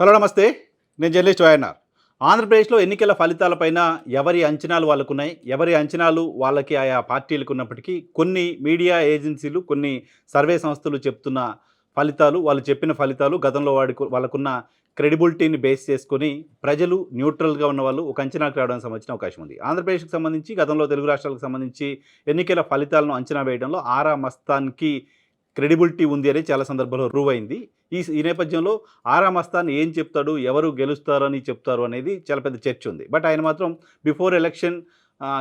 Hello నమస్తే. నేను journalist YNR. ఆంధ్రప్రదేశ్లో ఎన్నికల ఫలితాలపైన ఎవరి అంచనాలు వాళ్ళకున్నాయి ఎవరి అంచనాలు వాళ్ళకి ఆయా పార్టీలకు ఉన్నప్పటికీ కొన్ని మీడియా ఏజెన్సీలు కొన్ని సర్వే సంస్థలు చెప్తున్న ఫలితాలు వాళ్ళు చెప్పిన ఫలితాలు గతంలో వాడికి వాళ్ళకున్న క్రెడిబిలిటీని బేస్ చేసుకొని ప్రజలు న్యూట్రల్గా ఉన్న వాళ్ళు ఒక అంచనాకు రావడానికి సంబంధించిన అవకాశం ఉంది. ఆంధ్రప్రదేశ్కి సంబంధించి గతంలో తెలుగు రాష్ట్రాలకు సంబంధించి ఎన్నికల ఫలితాలను అంచనా వేయడంలో ఆరా మస్తాన్కి క్రెడిబిలిటీ ఉంది అని చాలా సందర్భాల్లో ప్రూవ్ అయింది. ఈ ఈ నేపథ్యంలో ఆరా మస్తాన్ ఏం చెప్తాడు ఎవరు గెలుస్తారని చెప్తారు అనేది చాలా పెద్ద చర్చ ఉంది. బట్ ఆయన మాత్రం బిఫోర్ ఎలక్షన్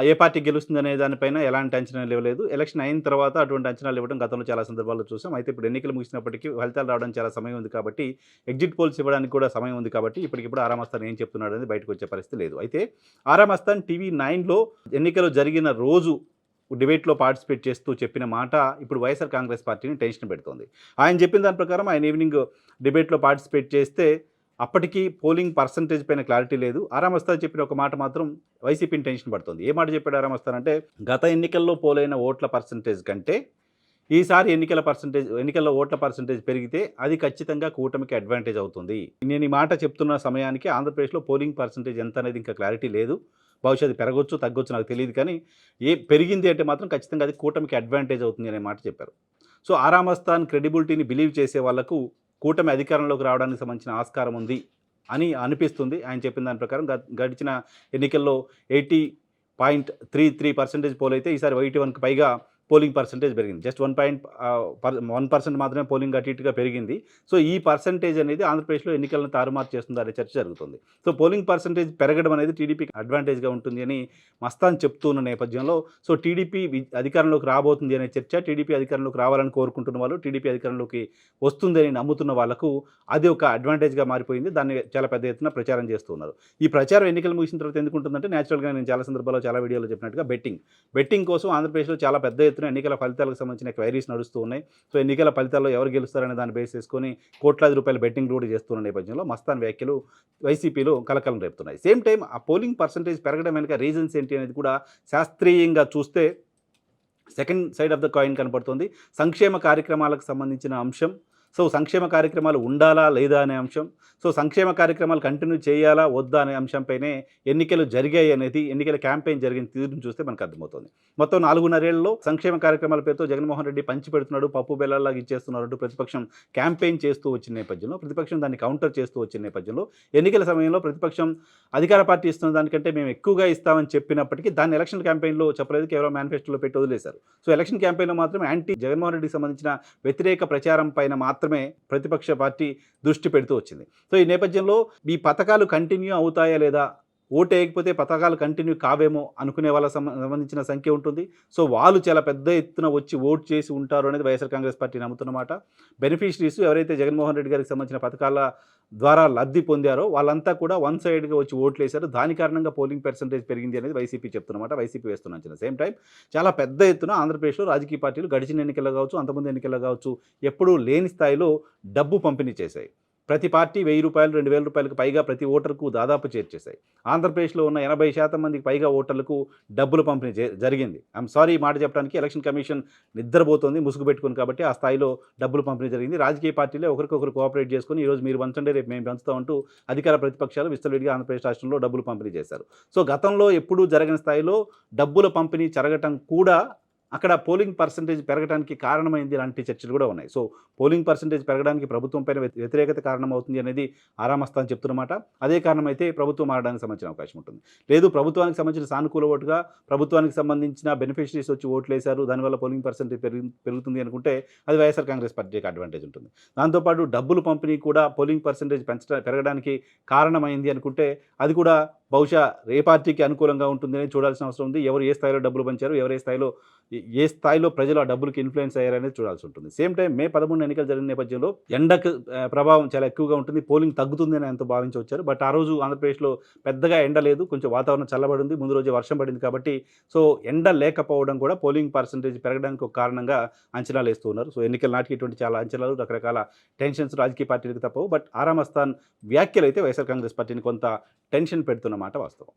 ఏ పార్టీ గెలుస్తుంది అనే దానిపైన ఎలాంటి అంచనాలు ఇవ్వలేదు ఎలక్షన్ అయిన తర్వాత అటువంటి అంచనాలు ఇవ్వడం గతంలో చాలా సందర్భాల్లో చూసాం. అయితే ఇప్పుడు ఎన్నికలు ముగిసినప్పటికీ ఫలితాలు రావడం చాలా సమయం ఉంది కాబట్టి ఎగ్జిట్ పోల్స్ ఇవ్వడానికి కూడా సమయం ఉంది కాబట్టి ఇప్పటికిప్పుడు ఆరామస్తాన్ ఏం చెప్తున్నాడు అనేది బయటకు వచ్చే పరిస్థితి లేదు. అయితే ఆరామస్తాన్ టీవీ నైన్లో ఎన్నికలు జరిగిన రోజు డిబేట్లో పార్టిసిపేట్ చేస్తూ చెప్పిన మాట ఇప్పుడు వైఎస్ఆర్ కాంగ్రెస్ పార్టీని టెన్షన్ పెడుతోంది. ఆయన చెప్పిన దాని ప్రకారం ఆయన ఈవినింగ్ డిబేట్లో పార్టిసిపేట్ చేస్తే అప్పటికి పోలింగ్ పర్సంటేజ్ పైన క్లారిటీ లేదు. ఆరామస్తాన్ చెప్పిన ఒక మాట మాత్రం వైసీపీని టెన్షన్ పడుతుంది. ఏ మాట చెప్పాడు ఆరామస్తాన్ అంటే గత ఎన్నికల్లో పోలైన ఓట్ల పర్సంటేజ్ కంటే ఈసారి ఎన్నికల పర్సంటేజ్ ఎన్నికల్లో ఓట్ల పర్సంటేజ్ పెరిగితే అది ఖచ్చితంగా కూటమికి అడ్వాంటేజ్ అవుతుంది. నేను ఈ మాట చెప్తున్న సమయానికి ఆంధ్రప్రదేశ్లో పోలింగ్ పర్సంటేజ్ ఎంత అనేది ఇంకా క్లారిటీ లేదు. భవిష్యత్తు పెరగొచ్చు తగ్గొచ్చు నాకు తెలియదు కానీ ఏ పెరిగింది అంటే మాత్రం ఖచ్చితంగా అది కూటమికి అడ్వాంటేజ్ అవుతుంది అనే మాట చెప్పారు. సో ఆరామస్థాన్ క్రెడిబిలిటీని బిలీవ్ చేసే వాళ్ళకు కూటమి అధికారంలోకి రావడానికి సంబంధించిన ఆస్కారం ఉంది అని అనిపిస్తుంది. ఆయన చెప్పిన దాని ప్రకారం గ- గడిచిన ఎన్నికల్లో eighty point three three percentage పోలైతే ఈసారి ఎయిటీ వన్కి పైగా పోలింగ్ పర్సంటేజ్ పెరిగింది. Just one point one percent మాత్రమే పోలింగ్ అటు ఇటుగా పెరిగింది. సో ఈ పర్సంటేజ్ అనేది ఆంధ్రప్రదేశ్లో ఎన్నికలను తారుమారు చేస్తుంది అనే చర్చ జరుగుతుంది. సో పోలింగ్ పర్సంటేజ్ పెరగడం అనేది టీడీపీకి అడ్వాంటేజ్గా ఉంటుంది అని మస్తాన్ చెప్తున్న నేపథ్యంలో సో టీడీపీ అధికారంలోకి రాబోతుంది అనే చర్చ టీడీపీ అధికారంలోకి రావాలని కోరుకుంటున్న వాళ్ళు టీడీపీ అధికారంలోకి వస్తుందని నమ్ముతున్న వాళ్ళకు అది ఒక అడ్వాంటేజ్గా మారిపోయింది. దాన్ని చాలా పెద్ద ఎత్తున ప్రచారం చేస్తున్నారు ఈ ప్రచారం ఎన్నికలు ముగిసిన తర్వాత ఎందుకు ఉంటుందంటే న్యాచురల్గా నేను చాలా సందర్భాల్లో చాలా వీడియోలో చెప్పినట్టుగా బెట్టింగ్. బెట్టింగ్ కోసం ఆంధ్రప్రదేశ్లో చాలా పెద్ద ఎత్తున ఎన్నికల ఫలితాలకు సంబంధించిన క్వైరీస్ నడుస్తూ ఉన్నాయి. సో ఎన్నికల ఫలితాల్లో ఎవరు గెలుస్తారనే దాన్ని బేస్ చేసుకొని కోట్లాది రూపాయల బెట్టింగ్ కూడా చేస్తున్న నేపథ్యంలో మస్తాన్ వ్యాఖ్యలు వైసీపీలో కలకలం రేపుతున్నాయి. సేమ్ టైం ఆ పోలింగ్ పర్సంటేజ్ పెరగడం వెనుక రీజన్స్ ఏంటి అనేది కూడా శాస్త్రీయంగా చూస్తే second side of the coin కనపడుతుంది. సంక్షేమ కార్యక్రమాలకు సంబంధించిన అంశం సో సంక్షేమ కార్యక్రమాలు ఉండాలా లేదా అనే అంశం. సో సంక్షేమ కార్యక్రమాలు కంటిన్యూ చేయాలా వద్దా అనే అంశంపైనే ఎన్నికలు జరిగాయి అనేది ఎన్నికల క్యాంపెయిన్ జరిగిన తీరును చూస్తే మనకు అర్థమవుతుంది. మొత్తం నాలుగున్నరేళ్ళలో సంక్షేమ కార్యక్రమాల పేరుతో జగన్మోహన్ రెడ్డి పంచి పెడుతున్నాడు పప్పు బెల్లలాగా ఇచ్చేస్తున్నారు ప్రతిపక్షం క్యాంపెయిన్ చేస్తూ వచ్చిన నేపథ్యంలో ప్రతిపక్షం దాన్ని కౌంటర్ చేస్తూ వచ్చిన నేపథ్యంలో ఎన్నికల సమయంలో ప్రతిపక్షం అధికార పార్టీ ఇస్తున్న దానికంటే మేము ఎక్కువగా ఇస్తామని చెప్పినప్పటికీ దాన్ని ఎలక్షన్ క్యాంపెయిన్లో చెప్పలేదు కేవలం మేనిఫెస్టోలో పెట్టి వదిలేశారు. సో ఎలక్షన్ క్యాంపెయిన్లో మాత్రం యాంటీ జగన్మోహన్ రెడ్డికి సంబంధించిన వ్యతిరేక ప్రచారం పైన మాత్రం మాత్రమే ప్రతిపక్ష పార్టీ దృష్టి పెడుతూ వచ్చింది. సో ఈ నేపథ్యంలో ఈ పథకాలు కంటిన్యూ అవుతాయా లేదా ఓటు వేయకపోతే పథకాలు కంటిన్యూ కావేమో అనుకునే వాళ్ళ సంబంధించిన సంఖ్య ఉంటుంది. సో వాళ్ళు చాలా పెద్ద ఎత్తున వచ్చి ఓటు చేసి ఉంటారు అనేది వైఎస్ఆర్ కాంగ్రెస్ పార్టీ నమ్ముతున్నమాట. బెనిఫిషరీస్ ఎవరైతే జగన్మోహన్ రెడ్డి గారికి సంబంధించిన పథకాల ద్వారా లబ్ధి పొందారో వాళ్ళంతా కూడా వన్ సైడ్గా వచ్చి ఓట్లు వేశారు. దాని కారణంగా పోలింగ్ పర్సంటేజ్ పెరిగింది అనేది వైసీపీ చెప్తున్నమాట. వైసీపీ వేస్తున్న సేమ్ టైం చాలా పెద్ద ఎత్తున ఆంధ్రప్రదేశ్లో రాజకీయ పార్టీలు గడిచిన ఎన్నికల్లో కావచ్చు అంతకుముందు ఎన్నికల్లో కావచ్చు ఎప్పుడూ లేని స్థాయిలో డబ్బు పంపిణీ చేశాయి. ప్రతి పార్టీ వెయ్యి రూపాయలు రెండు వేల రూపాయలకు పైగా ప్రతి ఓటర్కు దాదాపు చేర్చేశాయి. ఆంధ్రప్రదేశ్లో ఉన్న ఎనభై శాతం మందికి పైగా ఓటర్లకు డబ్బులు పంపిణీ జరిగింది. ఐఎమ్ సారీ మాట చెప్పడానికి ఎలక్షన్ కమిషన్ నిద్రపోతుంది ముసుగు పెట్టుకుని కాబట్టి ఆ స్థాయిలో డబ్బులు పంపిణీ జరిగింది. రాజకీయ పార్టీలే ఒకరికొకరు కోఆపరేట్ చేసుకుని ఈరోజు మీరు పంచండి రేపు మేము పంచుతామంటూ అధికార ప్రతిపక్షాలు విస్తృతిగా ఆంధ్రప్రదేశ్ రాష్ట్రంలో డబ్బులు పంపిణీ చేశారు. సో గతంలో ఎప్పుడూ జరగని స్థాయిలో డబ్బుల పంపిణీ జరగటం కూడా అక్కడ పోలింగ్ పర్సంటేజ్ పెరగడానికి కారణమైంది లాంటి చర్చలు కూడా ఉన్నాయి. సో పోలింగ్ పర్సంటేజ్ పెరగడానికి ప్రభుత్వం పైన వ్యతిరేకత కారణమవుతుంది అనేది ఆరామస్తాన్ చెప్తున్నమాట. అదే కారణమైతే ప్రభుత్వం మారడానికి సంబంధించిన అవకాశం ఉంటుంది. లేదు ప్రభుత్వానికి సంబంధించిన సానుకూల ఓటుగా ప్రభుత్వానికి సంబంధించిన బెనిఫిషరీస్ వచ్చి ఓట్లు వేశారు దానివల్ల పోలింగ్ పర్సంటేజ్ పెరిగి పెరుగుతుంది అనుకుంటే అది వైఎస్ఆర్ కాంగ్రెస్ పార్టీకి అడ్వాంటేజ్ ఉంటుంది. దాంతోపాటు డబ్బులు పంపిణీ కూడా పోలింగ్ పర్సంటేజ్ పెంచడం పెరగడానికి కారణమైంది అనుకుంటే అది కూడా బహుశా ఏ పార్టీకి అనుకూలంగా ఉంటుందని చూడాల్సిన అవసరం ఉంది. ఎవరు ఏ స్థాయిలో డబ్బులు పంచారు ఎవరు ఏ స్థాయిలో ఏ- స్థాయిలో ప్రజలు ఆ డబ్బులకి ఇన్ఫ్లుయెన్స్ అయ్యారనేది చూడాల్సి ఉంటుంది. సేమ్ టైం మే పదమూడు ఎన్నికలు జరిగిన నేపథ్యంలో ఎండకు ప్రభావం చాలా ఎక్కువగా ఉంటుంది. పోలింగ్ తగ్గుతుంది అని భావించవచ్చారు బట్ ఆ రోజు ఆంధ్రప్రదేశ్లో పెద్దగా ఎండ లేదు. కొంచెం వాతావరణం చల్లబడి ఉంది ముందు రోజే వర్షం పడింది కాబట్టి సో ఎండ లేకపోవడం కూడా పోలింగ్ పర్సంటేజ్ పెరగడానికి ఒక కారణంగా అంచనాలు వేస్తూ ఉన్నారు. సో ఎన్నికల నాటికి ఇటువంటి చాలా అంచనాలు రకరకాల టెన్షన్స్ రాజకీయ పార్టీలకు తప్పవు. బట్ ఆరామస్థాన్ వ్యాఖ్యలు అయితే వైఎస్ఆర్ కాంగ్రెస్ పార్టీని కొంత టెన్షన్ పెడుతున్నారు అన్నమాట వాస్తవం.